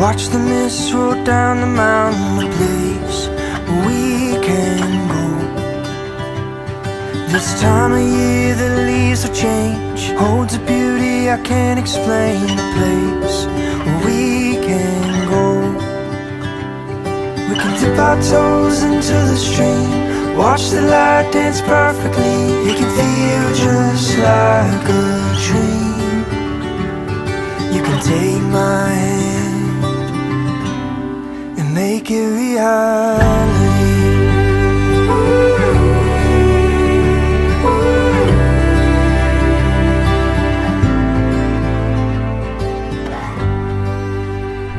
Watch the mist roll down the mountain. A place we can go. This time of year, the leaves will change. Holds a beauty I can't explain. A place we can go. We can dip our toes into the stream. Watch the light dance perfectly. It can feel just like a dream.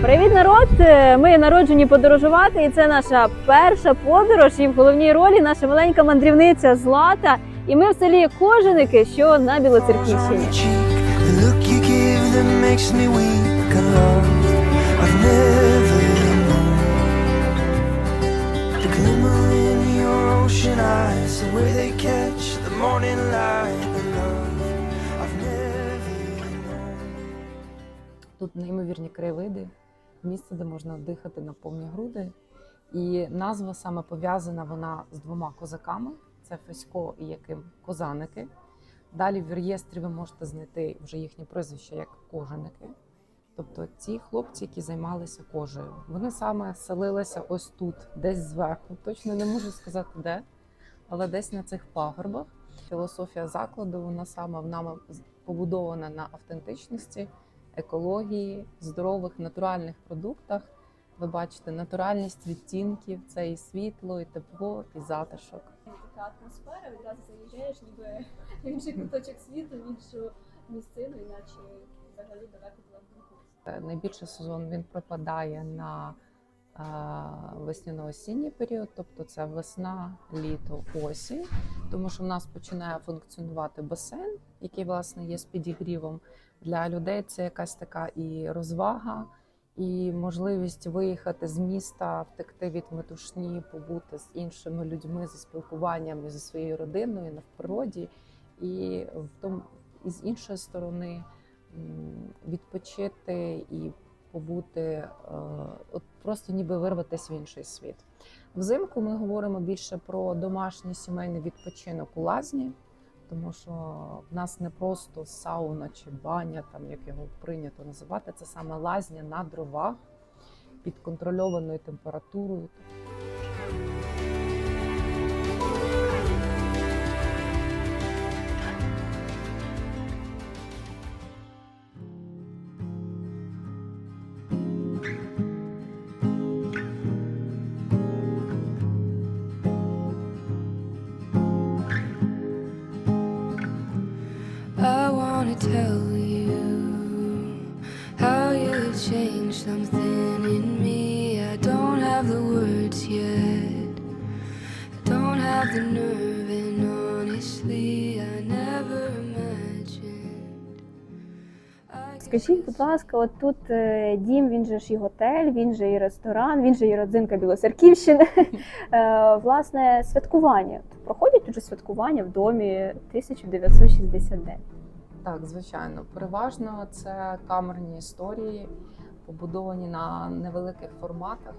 Привіт, народ! Е, Ми народжені подорожувати, і це наша перша подорож. І в головній ролі наша маленька мандрівниця Злата. І ми в селі Коженики, що на Білоцерківщині. Ocean eyes, the way they catch the morning light. Тут неймовірні краєвиди, місце, де можна дихати на повні груди. І назва саме пов'язана вона з двома козаками: це Фесько і Яким Козаники. Далі в реєстрі ви можете знайти вже їхнє прізвище як кожаники. Тобто ці хлопці, які займалися кожею, вони саме селилися ось тут, десь зверху. Точно не можу сказати де, але десь на цих пагорбах. Філософія закладу вона саме в нами побудована на автентичності, екології, здорових натуральних продуктах. Ви бачите натуральність відтінків, це і світло, і тепло, і затишок. Така атмосфера відразу заїжджаєш, ніби в інший куточок світу, в іншу місцину, іначе взагалі далеко була Е, Найбільший сезон він припадає на е, весняно-осінній період, тобто це весна, літо, осінь, тому що в нас починає функціонувати басейн, який власне є з підігрівом. Для людей це якась така і розвага, і можливість виїхати з міста, втекти від метушні, побути з іншими людьми за спілкуванням зі своєю родиною на природі, і в тому і з іншої сторони відпочити і побути, е, от просто ніби вирватися в інший світ. Взимку ми говоримо більше про домашній сімейний відпочинок у лазні, тому що в нас не просто сауна чи баня, там як його прийнято називати, це саме лазня на дровах під контрольованою температурою. The nerve, and honestly, I never imagined. I Скажіть, будь ласка, от тут е, дім, він же ж і готель, він же і ресторан, він же і родзинка Білоцерківщини. Е, Власне, святкування. Проходять тут же святкування в домі 1969. Так, звичайно, переважно це камерні історії, побудовані на невеликих форматах.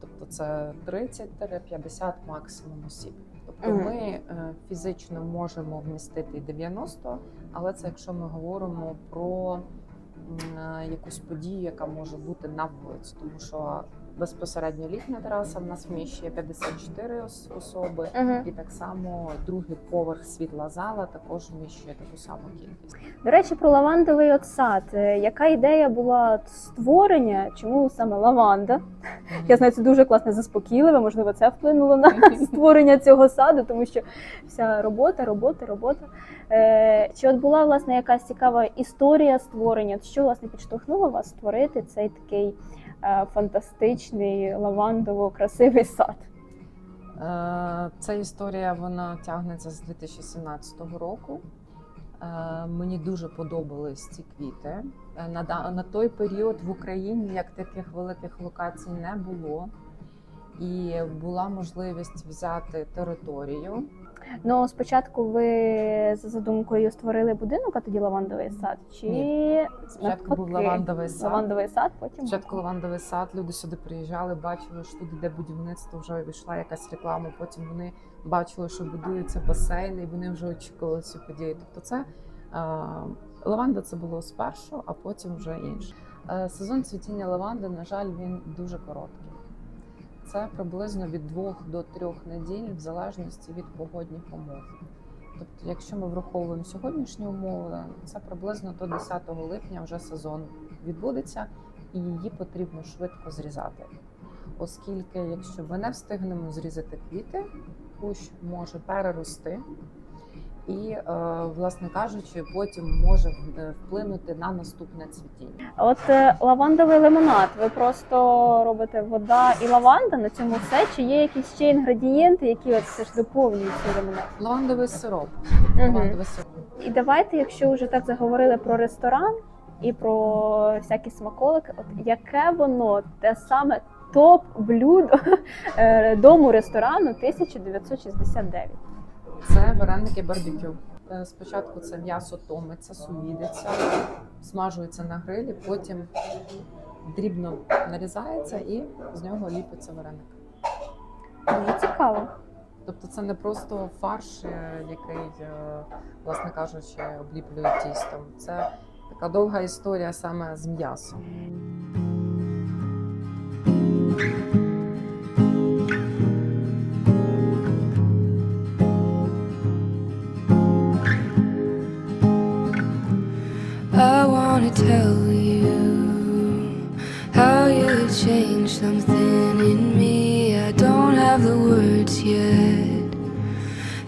Тобто це 30-50 максимум осіб. Тобто ми е, фізично можемо вмістити і 90, але це якщо ми говоримо про е, якусь подію, яка може бути на вулиці, тому що безпосередньо літня тераса в нас вміщує 54 ос- особи, і так само другий поверх світла зала також вміщує таку саму кількість. До речі, про лавандовий от сад. Е, Яка ідея була створення? Чому саме лаванда? Я знаю, це дуже класне заспокійливе. Можливо, це вплинуло на створення цього саду, тому що вся робота, робота, робота. Е, чи от була власне якась цікава історія створення? Що власне підштовхнуло вас створити цей такий фантастичний лавандово-красивий сад? Е, Ця історія вона тягнеться з 2017 року. Е, Мені дуже подобались ці квіти. Е, На, на той період в Україні як таких великих локацій не було. І була можливість взяти територію Ну, спочатку ви за задумкою створили будинок, а тоді лавандовий сад? Чи Спочатку був лавандовий сад. лавандовий сад, потім Спочатку лавандовий сад, люди сюди приїжджали, бачили, що тут йде будівництво, вже війшла якась реклама. Потім вони бачили, що будується басейн, і вони вже очікували цю подію. Тобто, це лаванда це було спершу, а потім вже інше. Е, сезон цвітіння лаванди, на жаль, він дуже короткий. Це приблизно від двох до трьох неділь, в залежності від погодних умов. Тобто, якщо ми враховуємо сьогоднішні умови, це приблизно до 10 липня вже сезон відбудеться, і її потрібно швидко зрізати. Оскільки, якщо ми не встигнемо зрізати квіти, кущ може перерости і, е, власне кажучи, потім може е, вплинути на наступне цвітіння. От е, лавандовий лимонад. Ви просто робите вода і лаванда на цьому все? Чи є якісь ще інгредієнти, які от все ж доповнюють цей лимонад? Лавандовий сироп. Мгм. Лавандовий сироп. І давайте, якщо вже так заговорили про ресторан і про всякі смаколики, от яке воно те саме топ блюдо дому ресторану 1969? Це вареники барбекю. Е, Спочатку це м'ясо томиться, сувідиться, смажується на грилі, потім дрібно нарізається і з нього ліпиться вареник. Дуже цікаво. Тобто це не просто фарш, е, який, е, власне кажучи, обліплює тістом. Це така довга історія саме з м'ясом. Tell you how you've changed something in me. I don't have the words yet.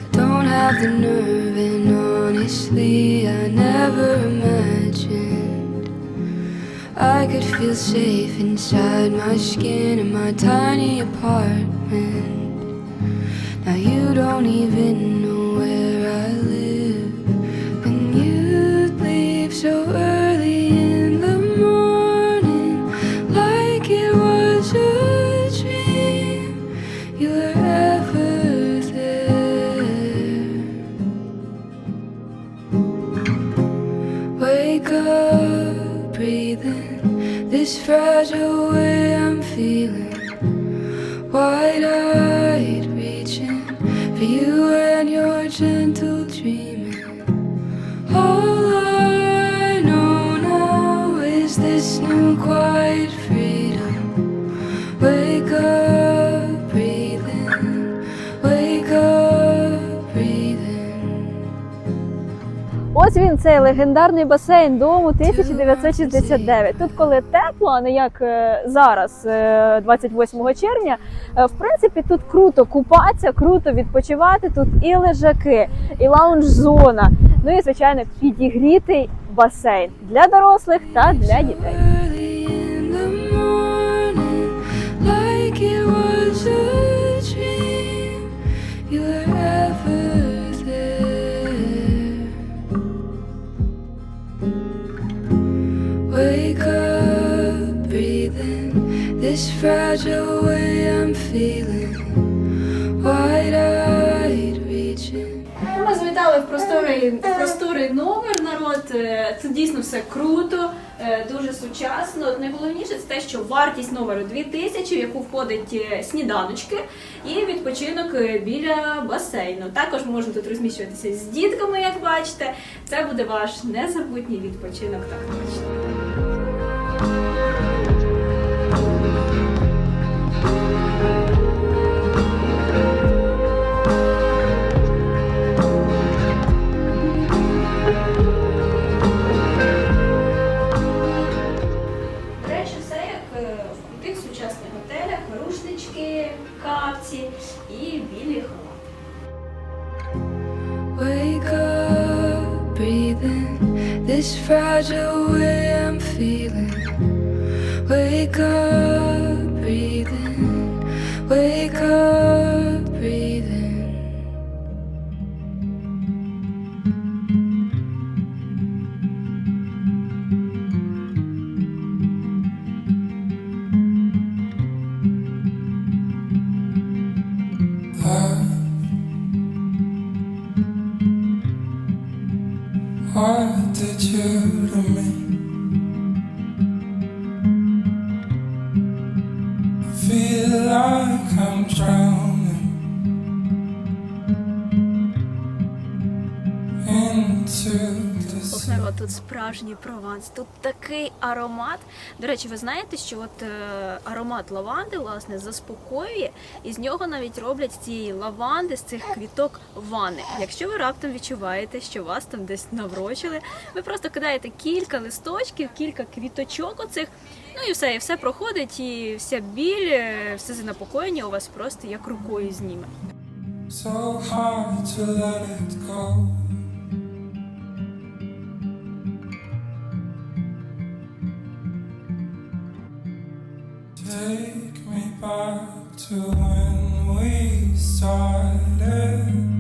I don't have the nerve, and honestly, I never imagined I could feel safe inside my skin in my tiny apartment. Now you don't even know fragile way I'm feeling. Wide eyed, reaching for you and your gentle dreaming. All I know now is this new quiet Ось він цей легендарний басейн дому 1969. Тут, коли тепло, а не як е, зараз, е, 28 червня. е, В принципі, тут круто купатися, круто відпочивати. Тут і лежаки, і лаунж-зона. Ну і звичайно, підігрітий басейн для дорослих та для дітей. This fragile way I'm feeling. Wide eyed, reaching. Ми завітали в просторий, просторий номер. Народ Е, тут дійсно все круто, е, дуже сучасно. Найголовніше це те, що вартість номеру 2000, в яку входить е, сніданочки і відпочинок біля басейну. Також можна тут розміщуватися з дітками, як бачите. Це буде ваш незабутній відпочинок, так точно. Сучасних готелях, рушнички, капці і білі халати. Тут справжній прованс. Тут такий аромат. До речі, ви знаєте, що от е, аромат лаванди власне заспокоює, і з нього навіть роблять цієї лаванди, з цих квіток ванни. Якщо ви раптом відчуваєте, що вас там десь наврочили, ви просто кидаєте кілька листочків, кілька квіточок оцих. Ну і все, і все проходить, і вся біль, е, все занепокоєння у вас просто як рукою зніме. So hard to let it go. Take me back to when we started.